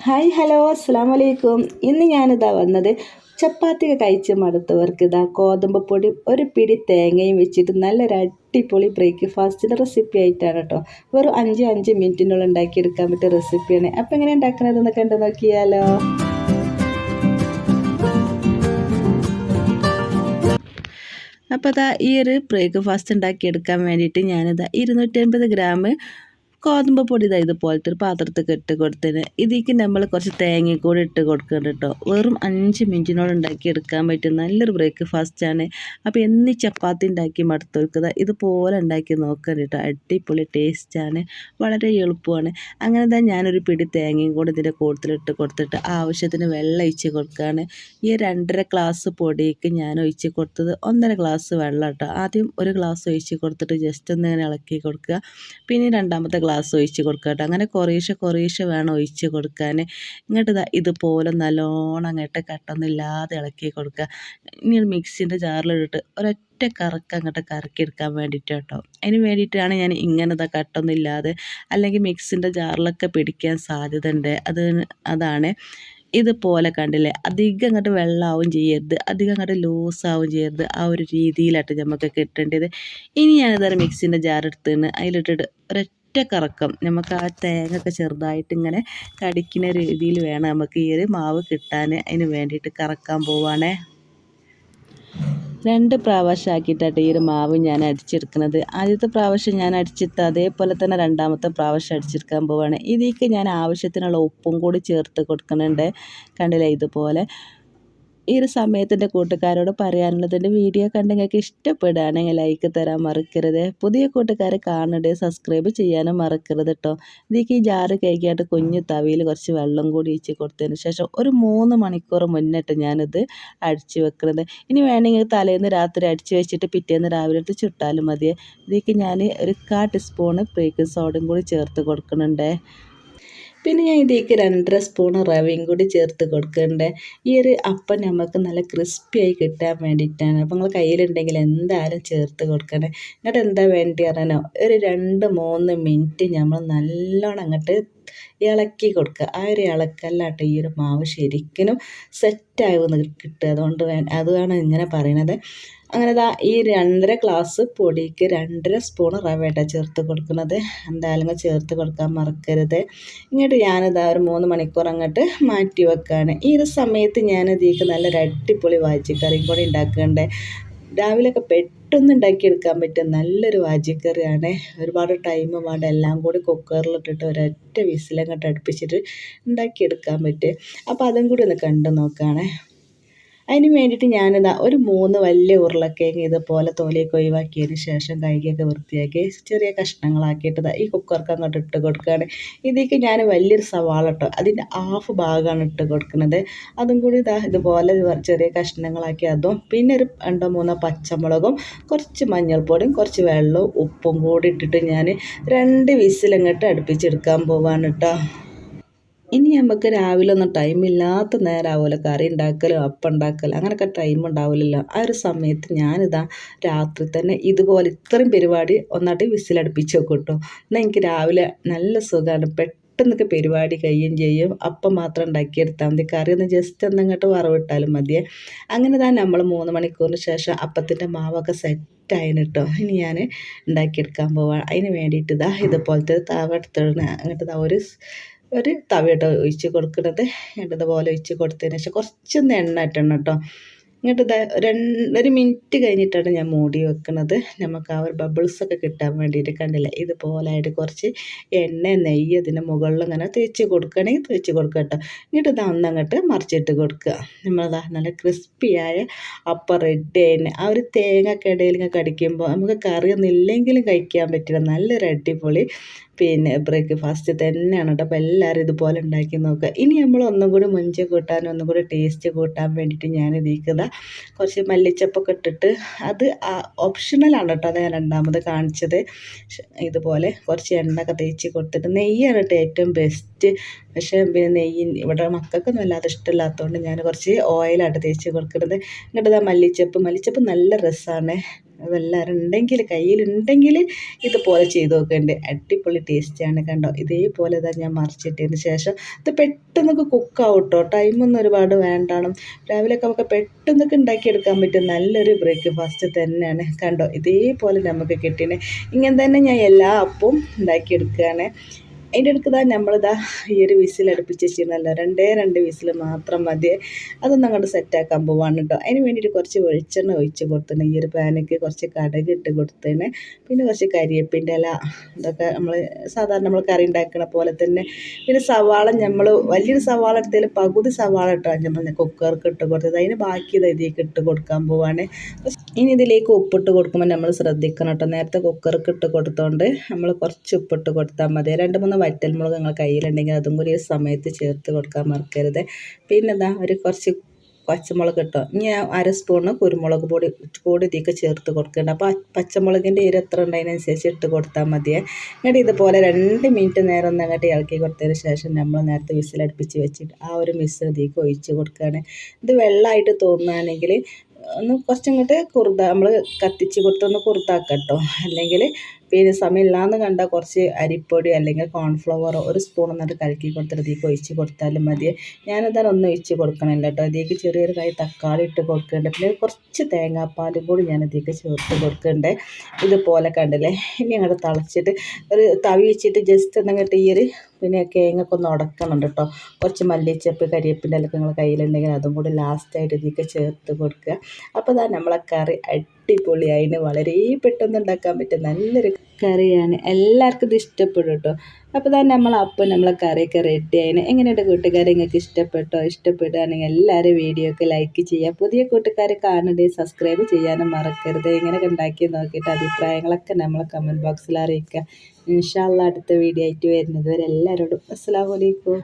Hi hello അസ്സാം വലൈക്കും ഇന്ന് ഞാനിതാ വന്നത് ചപ്പാത്തി കഴിച്ച് മടുത്തവർക്ക് ഇതാ ഗോതമ്പ് പൊടി ഒരു പിടി തേങ്ങയും വെച്ചിട്ട് നല്ലൊരു അടിപൊളി ബ്രേക്ക്ഫാസ്റ്റിന്റെ റെസിപ്പി ആയിട്ടാണ് കേട്ടോ. വെറും അഞ്ച് അഞ്ച് മിനിറ്റിനുള്ളിൽ ഉണ്ടാക്കിയെടുക്കാൻ പറ്റിയ റെസിപ്പിയാണ്. അപ്പോൾ എങ്ങനെ ഉണ്ടാക്കുന്നത് കണ്ടു നോക്കിയാലോ? അപ്പോൾ അതാ ഈ ഒരു ബ്രേക്ക്ഫാസ്റ്റ് ഉണ്ടാക്കിയെടുക്കാൻ വേണ്ടിയിട്ട് ഞാനിതാ ഇരുന്നൂറ്റി അൻപത് ഗ്രാം ഗോതമ്പ് പൊടി ഇതാ ഇതുപോലത്തെ ഒരു പാത്രത്തിൽ ഇട്ട് കൊടുത്തതിന്. ഇതിലേക്ക് നമ്മൾ കുറച്ച് തേങ്ങ കൂടി ഇട്ട് കൊടുക്കുന്നുണ്ട് കേട്ടോ. വെറും അഞ്ച് മിനിറ്റിനോട് ഉണ്ടാക്കി എടുക്കാൻ പറ്റും നല്ലൊരു ബ്രേക്ക്ഫാസ്റ്റാണ് അപ്പോൾ എന്നീ ചപ്പാത്തി ഉണ്ടാക്കി മടുത്തൊരുക്കുക ഇതുപോലെ ഉണ്ടാക്കി നോക്കാൻ കേട്ടോ. അടിപൊളി ടേസ്റ്റാണ് വളരെ എളുപ്പമാണ്. അങ്ങനെ തന്നെ ഞാനൊരു പിടി തേങ്ങയും കൂടി ഇതിന്റെ കൂട്ടത്തിലിട്ട് കൊടുത്തിട്ട് ആവശ്യത്തിന് വെള്ളം ഒഴിച്ച് കൊടുക്കുകയാണ്. ഈ രണ്ടര ഗ്ലാസ് പൊടിക്ക് ഞാൻ ഒഴിച്ച് കൊടുത്തത് ഒന്നര ഗ്ലാസ് വെള്ളം കേട്ടോ. ആദ്യം ഒരു ഗ്ലാസ് ഒഴിച്ച് കൊടുത്തിട്ട് ജസ്റ്റ് ഒന്ന് ഇങ്ങനെ ഇളക്കി കൊടുക്കുക. പിന്നെ രണ്ടാമത്തെ ഒഴിച്ച് കൊടുക്കുക കേട്ടോ അങ്ങനെ കുറേശ്ശെ കുറേശ്ശെ വേണം ഒഴിച്ച് കൊടുക്കാൻ ഇങ്ങോട്ട് ഇതാ ഇതുപോലെ നല്ലോണം അങ്ങോട്ട് കട്ടൊന്നില്ലാതെ ഇളക്കി കൊടുക്കുക ഇനി മിക്സിന്റെ ജാറിലിട്ടിട്ട് ഒരൊറ്റ കറക്കം അങ്ങോട്ട് കറക്കിയെടുക്കാൻ വേണ്ടിയിട്ട് കേട്ടോ അതിന് വേണ്ടിയിട്ടാണ് ഞാൻ ഇങ്ങനത്തെ കട്ടൊന്നുമില്ലാതെ അല്ലെങ്കിൽ മിക്സിന്റെ ജാറിലൊക്കെ പിടിക്കാൻ സാധ്യത ഉണ്ട് അത് അതാണ്. ഇതുപോലെ കണ്ടില്ലേ? അധികം അങ്ങോട്ട് വെള്ളമാവും ചെയ്യരുത്. അധികം അങ്ങോട്ട് ലൂസാവും ചെയ്യരുത്. ആ ഒരു രീതിയിലായിട്ട് നമുക്ക് കിട്ടേണ്ടത്. ഇനി ഞാനിതൊരു മിക്സിന്റെ ജാർ എടുത്തിന് അതിലിട്ടിട്ട് ഒരൊറ്റ ഒറ്റ കറക്കം നമുക്ക് ആ തേങ്ങ ഒക്കെ ചെറുതായിട്ട് ഇങ്ങനെ കടിക്കുന്ന രീതിയിൽ വേണം നമുക്ക് ഈ ഒരു മാവ് കിട്ടാൻ. അതിന് വേണ്ടിയിട്ട് കറക്കാൻ പോവാണേ. രണ്ട് പ്രാവശ്യം ആക്കിയിട്ടാണ് ഈ ഒരു മാവ് ഞാൻ അടിച്ചെടുക്കുന്നത്. ആദ്യത്തെ പ്രാവശ്യം ഞാൻ അടിച്ചിട്ട് അതേപോലെ തന്നെ രണ്ടാമത്തെ പ്രാവശ്യം അടിച്ചെടുക്കാൻ പോവുകയാണ് ഇതിലേക്ക് ഞാൻ ആവശ്യത്തിനുള്ള ഉപ്പും കൂടി ചേർത്ത് കൊടുക്കുന്നുണ്ട്. കണ്ടില്ലേ? ഇതുപോലെ ഈ ഒരു സമയത്ത് കൂട്ടുകാരോട് പറയാനുള്ളത് എന്റെ വീഡിയോ കണ്ട് നിങ്ങൾക്ക് ഇഷ്ടപ്പെടുകയാണെങ്കിൽ ലൈക്ക് തരാൻ മറക്കരുത്. പുതിയ കൂട്ടുകാരെ കാണരുത് സബ്സ്ക്രൈബ് ചെയ്യാനും മറക്കരുത് കേട്ടോ ഇതിലേക്ക് ഈ ജാറ് കഴുകിയായിട്ട് കുഞ്ഞു തവിയിൽ കുറച്ച് വെള്ളം കൂടി ഒഴിച്ച് കൊടുത്തതിന് ശേഷം ഒരു മൂന്ന് മണിക്കൂർ മുന്നിട്ട് ഞാനിത് അടിച്ച് വെക്കുന്നത് ഇനി വേണമെങ്കിൽ തലേന്ന് രാത്രി അടിച്ച് വെച്ചിട്ട് പിറ്റേന്ന് രാവിലെ എടുത്ത് ചുട്ടാലും മതി ഇതിലേക്ക് ഞാൻ ഒരു കാ ടീസ്പൂണ് ബേക്കിംഗ് സോഡയും കൂടി ചേർത്ത് കൊടുക്കുന്നുണ്ട്. പിന്നെ ഞാൻ ഇതിലേക്ക് രണ്ടര സ്പൂൺ റവയും കൂടി ചേർത്ത് കൊടുക്കുന്നുണ്ട് ഈ ഒരു അപ്പം നമുക്ക് നല്ല ക്രിസ്പിയായി കിട്ടാൻ വേണ്ടിയിട്ടാണ് അപ്പം നിങ്ങൾ കയ്യിലുണ്ടെങ്കിൽ എന്തായാലും ചേർത്ത് കൊടുക്കണേ എന്നിട്ട് എന്താ വേണ്ടി അറിയാനോ ഒരു രണ്ട് മൂന്ന് മിനിറ്റ് നമ്മൾ നല്ലോണം അങ്ങോട്ട് ഇളക്കി കൊടുക്കുക. ആ ഒരു ഇളക്കല്ലാട്ട് ഈ ഒരു മാവ് ശരിക്കും സെറ്റായി കിട്ടുക. അതുകൊണ്ട് വേ അതാണ് ഇങ്ങനെ പറയണത്. അങ്ങനെ ദാ ഈ രണ്ടര ഗ്ലാസ് പൊടിക്ക് രണ്ടര സ്പൂൺ റവേട്ട ചേർത്ത് കൊടുക്കുന്നത്. എന്തായാലും ചേർത്ത് കൊടുക്കാൻ മറക്കരുത്. ഇങ്ങോട്ട് ഞാനിതാ ഒരു മൂന്ന് മണിക്കൂർ അങ്ങോട്ട് മാറ്റി വെക്കുകയാണ് ഈ ഒരു സമയത്ത് ഞാൻ ഇതിലേക്ക് നല്ലൊരു അടിപൊളി വാച്ചിക്കറിയും കൂടി ഉണ്ടാക്കുന്നുണ്ട്. രാവിലെയൊക്കെ പെട്ടെന്ന് ഉണ്ടാക്കിയെടുക്കാൻ പറ്റിയ നല്ലൊരു വാജിക്കറിയാണ്. ഒരുപാട് ടൈം വേണ്ട എല്ലാം കൂടി കുക്കറിലിട്ടിട്ട് ഒരൊറ്റ വിസിലങ്ങോട്ട് അടുപ്പിച്ചിട്ട് ഉണ്ടാക്കിയെടുക്കാൻ പറ്റും അപ്പോൾ അതും കൂടി ഒന്ന് കണ്ടു നോക്കുകയാണേ അതിന് വേണ്ടിയിട്ട് ഞാനിതാ ഒരു മൂന്ന് വലിയ ഉരുളക്കിഴങ്ങ് ഇതുപോലെ തോലിയൊക്കെ ഒഴിവാക്കിയതിന് ശേഷം കൈകൊക്കെ വൃത്തിയാക്കി ചെറിയ കഷ്ണങ്ങളാക്കിയിട്ട് ഈ കുക്കർക്ക് അങ്ങോട്ട് ഇട്ട് കൊടുക്കുകയാണ്. ഇതിലേക്ക് ഞാൻ വലിയൊരു സവാള ഇട്ടോ. അതിന്റെ ഹാഫ് ഭാഗമാണ് ഇട്ട് കൊടുക്കുന്നത്. അതും കൂടി ഇതാ ഇതുപോലെ ചെറിയ കഷ്ണങ്ങളാക്കി അതും പിന്നെ ഒരു രണ്ടോ മൂന്നോ പച്ചമുളകും കുറച്ച് മഞ്ഞൾപ്പൊടിയും കുറച്ച് വെള്ളവും ഉപ്പും കൂടി ഇട്ടിട്ട് ഞാൻ രണ്ട് വിസിലങ്ങോട്ട് അടുപ്പിച്ചെടുക്കാൻ പോവാണ് കേട്ടോ. ഇനി നമുക്ക് രാവിലെ ഒന്നും ടൈമില്ലാത്ത നേരമാവുമല്ലോ കറി ഉണ്ടാക്കലും അപ്പം ഉണ്ടാക്കലും അങ്ങനെയൊക്കെ ടൈം ഉണ്ടാവില്ലല്ലോ ആ ഒരു സമയത്ത് ഞാനിതാ രാത്രി തന്നെ ഇതുപോലെ ഇത്രയും പരിപാടി ഒന്നായിട്ട് വിസിലടുപ്പിച്ച് വെക്കും കേട്ടോ എന്നാൽ എനിക്ക് രാവിലെ നല്ല സുഖമാണ് പെട്ടെന്നൊക്കെ പരിപാടി കഴിയുകയും ചെയ്യും. അപ്പം മാത്രം ഉണ്ടാക്കിയെടുത്താൽ മതി. കറി ഒന്ന് ജസ്റ്റ് ഒന്നങ്ങോട്ട് വറവിട്ടാലും മതിയേ. അങ്ങനെ തന്നെ നമ്മൾ മൂന്ന് മണിക്കൂറിന് ശേഷം അപ്പത്തിന്റെ മാവൊക്കെ സെറ്റ് ആയിന് കേട്ടോ ഇനി ഞാൻ ഉണ്ടാക്കിയെടുക്കാൻ പോവാം. അതിന് വേണ്ടിയിട്ട് ഇതാ ഇതുപോലത്തെ താവ അങ്ങോട്ട് ഇതാ ഒരു തവിയിട്ട് ഒഴിച്ച് കൊടുക്കുന്നത്. ഇതുപോലെ ഒഴിച്ച് കൊടുത്തതിന് ശേഷം കുറച്ചൊന്ന് എണ്ണ ഇട്ടണം കേട്ടോ. ഇങ്ങോട്ട് ഇതാ രണ്ട് ഒരു മിനിറ്റ് കഴിഞ്ഞിട്ടാണ് ഞാൻ മൂടി വെക്കുന്നത് നമുക്ക് ആ ഒരു ബബിൾസൊക്കെ കിട്ടാൻ വേണ്ടിയിട്ട് കണ്ടില്ല? ഇതുപോലായിട്ട് കുറച്ച് എണ്ണ നെയ്യ് അതിന്റെ മുകളിൽ ഇങ്ങനെ തേച്ച് കൊടുക്കുകയാണെങ്കിൽ തേച്ച് കൊടുക്കുക കേട്ടോ. ഇങ്ങോട്ട് ഇതാ ഒന്നങ്ങോട്ട് മറിച്ചിട്ട് കൊടുക്കുക. നമ്മളതാ നല്ല ക്രിസ്പിയായ അപ്പ റെഡ് എണ്ണ ആ ഒരു തേങ്ങക്കിടയിൽ ഇങ്ങനെ കടിക്കുമ്പോൾ നമുക്ക് കറിയൊന്നും ഇല്ലെങ്കിലും കഴിക്കാൻ പറ്റില്ല. നല്ലൊരു അടിപൊളി പിന്നെ ബ്രേക്ക്ഫാസ്റ്റ് തന്നെയാണ് കേട്ടോ. അപ്പോൾ എല്ലാവരും ഇതുപോലെ ഉണ്ടാക്കി നോക്കുക. ഇനി നമ്മൾ ഒന്നും കൂടി മുഞ്ചി കൂട്ടാനും ഒന്നും കൂടി ടേസ്റ്റ് കൂട്ടാൻ വേണ്ടിയിട്ട് ഞാൻ ഇതിക്കുന്നത് കുറച്ച് മല്ലിച്ചപ്പൊക്കെ ഇട്ടിട്ട് അത് ഓപ്ഷണലാണ് കേട്ടോ അത് ഞാൻ രണ്ടാമത് കാണിച്ചത്. ഇതുപോലെ കുറച്ച് എണ്ണയൊക്കെ തേച്ച് കൊടുത്തിട്ട് നെയ്യാണ് കേട്ടോ ഏറ്റവും ബെസ്റ്റ് പക്ഷേ പിന്നെ നെയ്യ് ഇവിടെ മക്കൾക്കൊന്നും വല്ലാതെ ഇഷ്ടമില്ലാത്തതുകൊണ്ട് ഞാൻ കുറച്ച് ഓയിലാണ് തേച്ച് കൊടുക്കുന്നത്. എന്നിട്ട് ഇതാ മല്ലിച്ചപ്പ്. മല്ലിച്ചപ്പ് നല്ല രസമാണ് അതെല്ലാവരും ഉണ്ടെങ്കിൽ കയ്യിലുണ്ടെങ്കിൽ ഇതുപോലെ ചെയ്ത് നോക്കേണ്ടത് അടിപൊളി ടേസ്റ്റാണ് കണ്ടോ? ഇതേപോലെ തന്നെ ഞാൻ മറിച്ചിട്ടതിന് ശേഷം ഇത് പെട്ടെന്ന് കുക്കാവും കേട്ടോ ടൈമൊന്നും ഒരുപാട് വേണ്ടാണ്. രാവിലെയൊക്കെ നമുക്ക് പെട്ടെന്നൊക്കെ ഉണ്ടാക്കിയെടുക്കാൻ പറ്റും. നല്ലൊരു ബ്രേക്ക്ഫാസ്റ്റ് തന്നെയാണ് കണ്ടോ? ഇതേപോലെ നമുക്ക് കിട്ടിയത് ഇങ്ങനെ തന്നെ ഞാൻ എല്ലാ അപ്പവും ഉണ്ടാക്കിയെടുക്കുകയാണ് അതിന്റെ അടുത്ത് തന്നെ നമ്മളിതാ ഈ ഒരു വിസിൽ അടുപ്പിച്ച് വെച്ചിരുന്നല്ലോ. രണ്ടേ രണ്ട് വിസിൽ മാത്രം മതി. അതൊന്നും അങ്ങോട്ട് സെറ്റാക്കാൻ പോവാണ് കേട്ടോ അതിന് വേണ്ടിയിട്ട് കുറച്ച് വെളിച്ചെണ്ണ ഒഴിച്ച് കൊടുത്തിന് ഈ ഒരു പാനക്ക് കുറച്ച് കടക് ഇട്ട് പിന്നെ കുറച്ച് കരിയേപ്പിന്റെ ഇല ഇതൊക്കെ നമ്മൾ സാധാരണ നമ്മൾ കറി ഉണ്ടാക്കുന്ന പോലെ തന്നെ. പിന്നെ സവാള നമ്മൾ വലിയൊരു സവാള എടുത്തതിൽ പകുതി സവാള ഇട്ടാണ് നമ്മൾ കുക്കർക്ക് ഇട്ട് കൊടുത്തത്. അതിന് ബാക്കി ഇത് ഇതിലേക്ക് ഇട്ട് കൊടുക്കാൻ പോവാണ്. ഇനി ഇതിലേക്ക് ഉപ്പിട്ട് കൊടുക്കുമ്പോൾ നമ്മൾ ശ്രദ്ധിക്കണം കേട്ടോ നേരത്തെ കുക്കർക്ക് ഇട്ട് കൊടുത്തോണ്ട് നമ്മൾ കുറച്ച് ഉപ്പിട്ട് കൊടുത്താൽ മതി. രണ്ട് മൂന്ന് വറ്റൽമുളക് നിങ്ങൾ കയ്യിലുണ്ടെങ്കിൽ അതും കൂടി ഈ സമയത്ത് ചേർത്ത് കൊടുക്കാൻ മറക്കരുത്. പിന്നെ എന്താ ഒരു കുറച്ച് പച്ചമുളക് ഇട്ടോ? ഇനി അര സ്പൂണ് കുരുമുളക് പൊടി പൊടി ഇതിലേക്ക് ചേർത്ത് കൊടുക്കുന്നുണ്ട് അപ്പോൾ പച്ചമുളകിന്റെ ഇര എത്ര ഉണ്ട് അതിനനുസരിച്ച് ഇട്ട് കൊടുത്താൽ മതിയേ. എന്നിട്ട് ഇതുപോലെ രണ്ട് മിനിറ്റ് നേരം ഒന്ന് അങ്ങോട്ട് ഇളക്കി കൊടുത്തതിന് ശേഷം നമ്മൾ നേരത്തെ വിസിലടുപ്പിച്ച് വെച്ചിട്ട് ആ ഒരു മിസ് ഇതിലേക്ക് ഒഴിച്ച് കൊടുക്കുകയാണ് ഇത് വെള്ളമായിട്ട് തോന്നുകയാണെങ്കിൽ ഒന്ന് കുറച്ചങ്ങോട്ട് കുറുത നമ്മൾ കത്തിച്ച് കൊടുത്തൊന്ന് കുറുതാക്കാം കേട്ടോ. അല്ലെങ്കിൽ പിന്നെ സമയമില്ലാന്ന് കണ്ടാൽ കുറച്ച് അരിപ്പൊടി അല്ലെങ്കിൽ കോൺഫ്ലവറോ ഒരു സ്പൂൺ എന്നിട്ട് കലക്കി കൊടുത്തിട്ട് ഇതിലേക്ക് ഒഴിച്ച് കൊടുത്താലും മതി. ഞാനതാണ് ഒന്നും ഒഴിച്ച് കൊടുക്കണില്ല കേട്ടോ. ഇതിലേക്ക് ചെറിയൊരു കൈ തക്കാളി ഇട്ട് കൊടുക്കുന്നുണ്ട്. പിന്നെ കുറച്ച് തേങ്ങാപ്പാലും കൂടി ഞാൻ ഇതിലേക്ക് ചേർത്ത് കൊടുക്കുന്നുണ്ട്. ഇതുപോലെ കണ്ടില്ലേ? ഇനി അങ്ങോട്ട് തളച്ചിട്ട് ഒരു തവി വെച്ചിട്ട് ജസ്റ്റ് എന്തെങ്കിലും ഈ ഒരു പിന്നെ കേങ്ങൊക്കെ ഒന്ന് ഉടക്കണം കേട്ടോ. കുറച്ച് മല്ലിച്ചപ്പ് കരിയേപ്പിന്റെ ഇലക്കെ നിങ്ങളുടെ കയ്യിലുണ്ടെങ്കിൽ അതും കൂടി ലാസ്റ്റായിട്ട് ഇതിലേക്ക് ചേർത്ത് കൊടുക്കുക. അപ്പോൾ ഇതാ നമ്മളെ കറി അടിപൊളിയായിന് വളരെ പെട്ടെന്ന് ഉണ്ടാക്കാൻ പറ്റും നല്ലൊരു കറിയാണ്. എല്ലാവർക്കും ഇത് ഇഷ്ടപ്പെടും കേട്ടോ അപ്പോൾ തന്നെ നമ്മൾ അപ്പം നമ്മളെ കറിയൊക്കെ റെഡി ആയിന്. എങ്ങനെയുണ്ട് കൂട്ടുകാരെ? നിങ്ങൾക്ക് ഇഷ്ടപ്പെട്ടോ? ഇഷ്ടപ്പെടുകയാണെങ്കിൽ എല്ലാവരും വീഡിയോ ഒക്കെ ലൈക്ക് ചെയ്യുക. പുതിയ കൂട്ടുകാരെ കാണണ്ടേ സബ്സ്ക്രൈബ് ചെയ്യാനും മറക്കരുത്. ഇങ്ങനെയൊക്കെ ഉണ്ടാക്കി നോക്കിയിട്ട് അഭിപ്രായങ്ങളൊക്കെ നമ്മളെ കമന്റ് ബോക്സിൽ അറിയിക്കുക. ഇൻഷാല്ല അടുത്ത വീഡിയോ ആയിട്ട് വരുന്നത് വരെ എല്ലാവരോടും അസ്സാം വലൈക്കും